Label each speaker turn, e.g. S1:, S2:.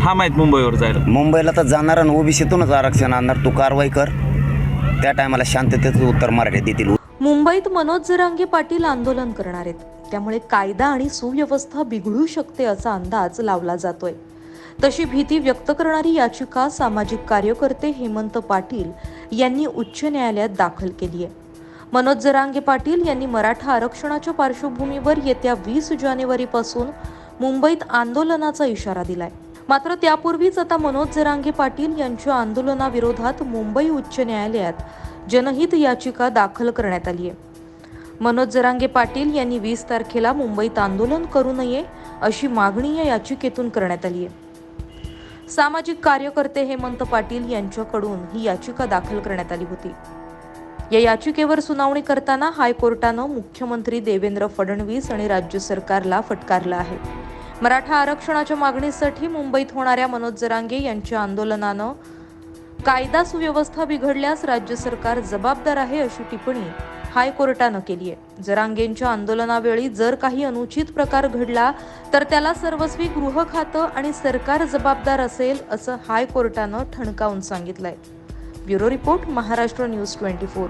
S1: ठाम आहेत मुंबईवर जायला
S2: मुंबईला तर जाणार आणि ओबीसीतूनच आरक्षण आणणार. तू कारवाई कर. त्या टायमाला शांततेचं उत्तर मराठीत देतील.
S3: मुंबईत मनोज जरांगे पाटील आंदोलन करणार आहेत. त्यामुळे कायदा आणि सुव्यवस्था बिघडू शकते असा अंदाज लावला जातोय. तशी भीती व्यक्त करणारी याचिका सामाजिक कार्यकर्ते हेमंत पाटील यांनी उच्च न्यायालयात दाखल केली आहे मनोज जरांगे पाटील यांनी मराठा आरक्षणाच्या पार्श्वभूमीवर येत्या वीस जानेवारीपासून मुंबईत आंदोलनाचा इशारा दिलाय. मात्र त्यापूर्वीच आता मनोज जरांगे पाटील यांच्या आंदोलनाविरोधात मुंबई उच्च न्यायालयात जनहित याचिका दाखल करण्यात आली आहे. मनोज जरांगे पाटील यांनी वीस तारखेला मुंबईत आंदोलन करू नये अशी मागणी या याचिकेतून करण्यात आली आहे. सामाजिक कार्यकर्ते हेमंत पाटील यांच्याकडून ही याचिका दाखल करण्यात आली होती. या याचिकेवर सुनावणी करताना हायकोर्टानं मुख्यमंत्री देवेंद्र फडणवीस आणि राज्य सरकारला फटकारलं आहे. मराठा आरक्षणाच्या मागणीसाठी मुंबईत होणाऱ्या मनोज जरांगे यांच्या आंदोलनानं कायदा सुव्यवस्था बिघडल्यास राज्य सरकार जबाबदार आहे अशी टिप्पणी हायकोर्टानं केली आहे. जरांगेंच्या आंदोलनावेळी जर काही अनुचित प्रकार घडला तर त्याला सर्वस्वी गृह खातं आणि सरकार जबाबदार असेल असं हायकोर्टानं ठणकावून सांगितलंय. Bureau report Maharashtra news twenty four.